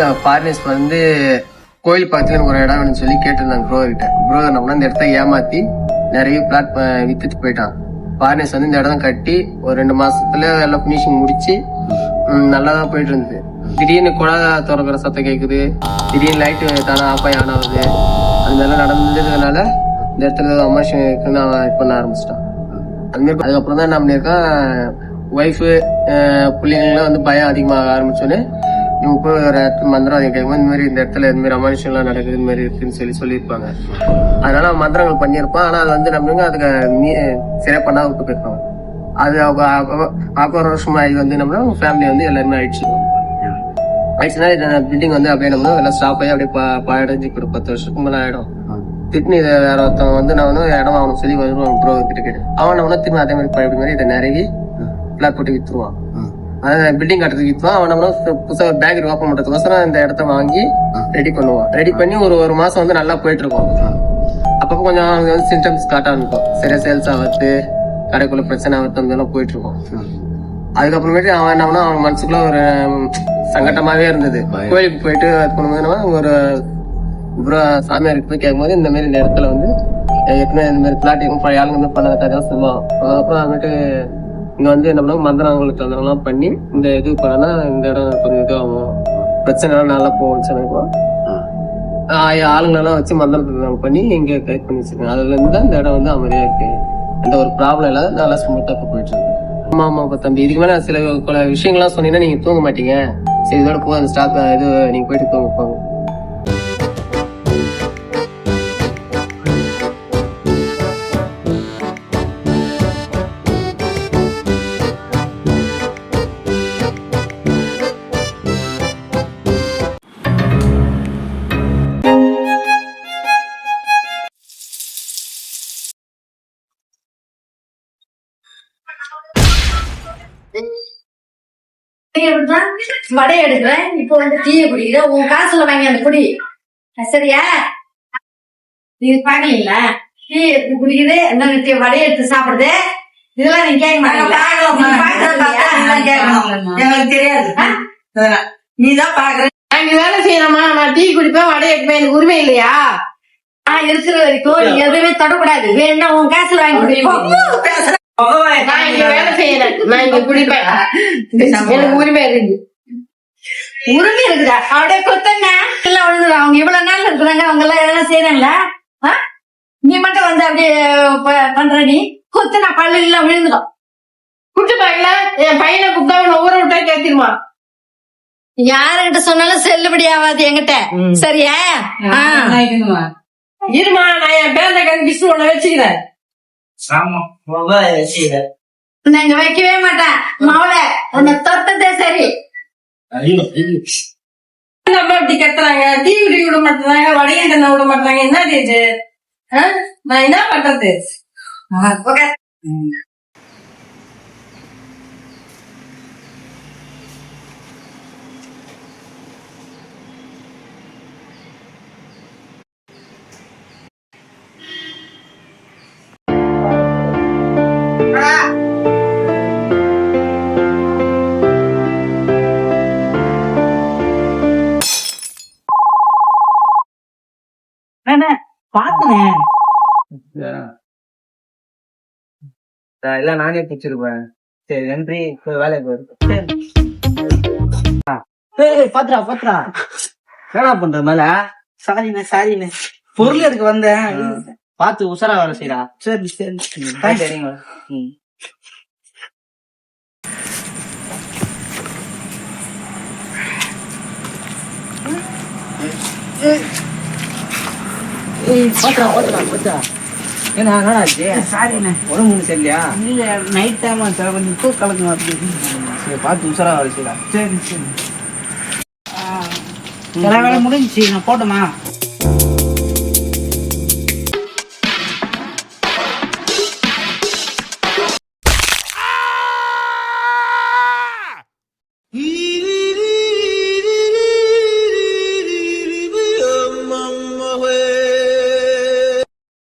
தம்பி இடத்துல ஃபாரினர்ஸ் வந்து கோயில் பக்கத்துல ஒரு இடம் வேணும்னு சொல்லி கேட்டிருந்தாங்க ப்ரோ கிட்ட. ப்ரோ நம்ம இந்த இடத்த ஏமாத்தி நிறைய பிளாட் வித்துட்டு போயிட்டான் ஃபாரினர்ஸ் வந்து இந்த இடம் கட்டி ஒரு ரெண்டு மாசத்துல எல்லாம் ஃபினிஷிங் முடிச்சு நல்லா தான் போயிட்டு இருந்தது திடீர்னு குழா திறக்கிற சத்தம் கேக்குது. திடீர்னு லைட்டு தானே ஆஃப் ஆகி ஆன் ஆகுது. அந்த மாதிரிலாம் நடந்ததுனால இந்த இடத்துல ஏதோ இருக்குன்னு அவன் இது பண்ண ஆரம்பிச்சிட்டான். அது அதுக்கப்புறம் தான் என்ன பண்ணியிருக்கான் ஒய்ஃபு பிள்ளைங்களாம் வந்து பயம் அதிகமாக ஆரம்பிச்சோன்னே இவங்க போய் ஒரு இடத்துல மந்திரம் கேட்கும்போது இந்த மாதிரி இந்த இடத்துல இந்த மாதிரி அமானுஷம்லாம் நடக்குது இந்த மாதிரி இருக்குன்னு சொல்லி சொல்லியிருப்பாங்க. அதனால அவன் மந்திரங்கள் பண்ணியிருப்பான். ஆனால் அது வந்து நம்மளுங்க அதுக்கு மீ சரியா பண்ணாத விட்டு போயிருப்பாங்க அது அவங்க ஆக்கு இது வந்து நம்ம ஃபேமிலி வந்து எல்லாருமே ஆயிடுச்சு. ஆயிடுச்சுன்னா இந்த பில்டிங் வந்து அப்படியே நம்ம எல்லாம் ஸ்டாப் ஆகி அப்படியே பாடஞ்சு ஒரு பத்து வருஷத்துக்கு மேலே ஆயிடும். திட்னி இதை வேற ஒருத்தவன் வந்து நான் வந்து இடம் அவனுக்கு சொல்லி வருவான் ப்ரோ கிட்ட கேட்டு. அவன் அவனை திரும்ப அதே மாதிரி பழைய மாதிரி இதை நிறைய பிளாட் போட்டு வித்துருவான். அதாவது பில்டிங் கட்டுறதுக்கு வித்துவான் அவன் புதுசாக பேங்க் ஓப்பன் பண்றதுக்கோசரம் இந்த இடத்த வாங்கி ரெடி பண்ணுவான். ரெடி பண்ணி ஒரு ஒரு மாசம் வந்து நல்லா போயிட்டு இருக்கும். அப்பப்போ கொஞ்சம் வந்து சிம்டம்ஸ் காட்ட ஆரம்பிக்கும் சரியா சேல்ஸ் ஆகிறது கடைக்குள்ள பிரச்சனை ஆகிறது அந்த எல்லாம் போயிட்டு இருக்கும். அதுக்கப்புறமேட்டு அவன் என்ன பண்ணா அவன் மனசுக்குள்ள ஒரு சங்கட்டமாவே இருந்தது. கோயிலுக்கு போயிட்டு பண்ணும்போது ஒரு ப்ரோ சாமியாருக்கு போய் கேட்கும்போது இந்த மாதிரி இந்த இடத்துல வந்து ஏற்கனவே இந்த மாதிரி பிளாட்டிங் பழைய ஆளுங்க வந்து பண்ணாத கதை சொல்லுவான். அதுக்கப்புறம் அதுமேட்டு இங்க வந்து என்ன பண்ணுவாங்க? மந்திரங்களுக்கு அதெல்லாம் பண்ணி இந்த இது பண்ணா இந்த இடம் கொஞ்சம் இதுவாகும். பிரச்சனை எல்லாம் நல்லா போகும் சொன்னப்போ ஆளுங்களெல்லாம் வச்சு மந்திரத்தை பண்ணி இங்க கைட் பண்ணி வச்சிருக்காங்க. அதுல இருந்து தான் இந்த இடம் வந்து அமைதியா இருக்கு. எந்த ஒரு ப்ராப்ளம் இல்லாத நல்லா ஸ்மூத்தா இப்ப போயிட்டு இருக்கு. ஆமா ஆமா தம்பி இதுக்கு மேல சில விஷயங்கள்லாம் சொன்னீங்கன்னா நீங்க தூங்க மாட்டீங்க. சரி இதோட போதும் அந்த ஸ்டாப் இது நீங்க போயிட்டு தூங்க போங்க. வடை எடுக்கிறேன் இப்போ வந்து டீயை குடிக்கிற. உன் காசுல வாங்கி அந்த குடி. சரியா? நீங்க பாக்கலீங்களா டீ எடுத்து குடிக்குது. என்ன டீ வடை எடுத்து சாப்பிடுது? இதெல்லாம் நீங்க கேட்க? எங்களுக்கு தெரியாது. நீதான் பாக்குற. அங்க வேலை செய்யணுமா நான் டீ குடிப்பேன் வடை எடுப்பேன். எனக்கு உரிமை இல்லையா? நான் இருக்கிற வரைக்கும். நீங்க எதுவுமே தொடக்கூடாது. வேணா உன் காசுல வாங்கி குடிப்போம் பேசுற நான் இங்க வேலை செய்யறேன் நான் இங்க குடிப்பேன் எனக்கு உரிமை இருக்கு உரிமை இருக்குதா அப்படியே கொத்தங்க எல்லாம் விழுந்துடும் அவங்க இவ்வளவு நாள் இருக்கிறாங்க அவங்க எல்லாம் எதனா செய்யறாங்களா? நீ மட்டும் வந்து அப்படியே பண்ற நீ கொத்துனா பல்லு எல்லாம் விழுந்துடும் குடுத்துட்டாங்கள என் பையனை கூப்பிட்டா அவனை ஊற விட்டா கேத்திருமா யாருகிட்ட சொன்னாலும் செல்லுபடி ஆகாது என்கிட்ட சரியா. இருமா நான் என் பேந்த கண் விஷ்ணு உன்னை வச்சுக்கிறேன் இங்க வைக்கவே மாட்டேன். மவள உன்னை தொட்டதே சரி. நம்ம இப்படி கத்துறாங்க. டீ குடி விட மாட்டாங்க வடையை தண்ண விட மாட்டாங்க என்ன இது? நான் என்ன பண்றது? பாத்துனே எல்லாம் நானே பிடிச்சிருப்பேன். சரி நன்றி. போய் வேலைக்கு போயிரு. ஏய் பாத்ரா பாத்ரா. என்னடா பண்ற மேல? சாரிண்ணே சாரிண்ணே பொருள் எடுக்க வந்தேன். பார்த்து உஷாரா வேலை செய்யறா சரி சரி சரிங்க. ம். ஏய். பாத்துடா பாத்துடா பாத்துடா. என்ன என்னடா ஆச்சு? சாரிண்ணே உடம்பு சரியில்லையா? இல்ல நைட் டைம் ஆச்சு கொஞ்சம் தூக்க கலங்க வருது சரி பார்த்து வேலை செய்யறா சரி சரி. எல்லா வேலை முடிஞ்சுச்சு நான் போட்டுமா?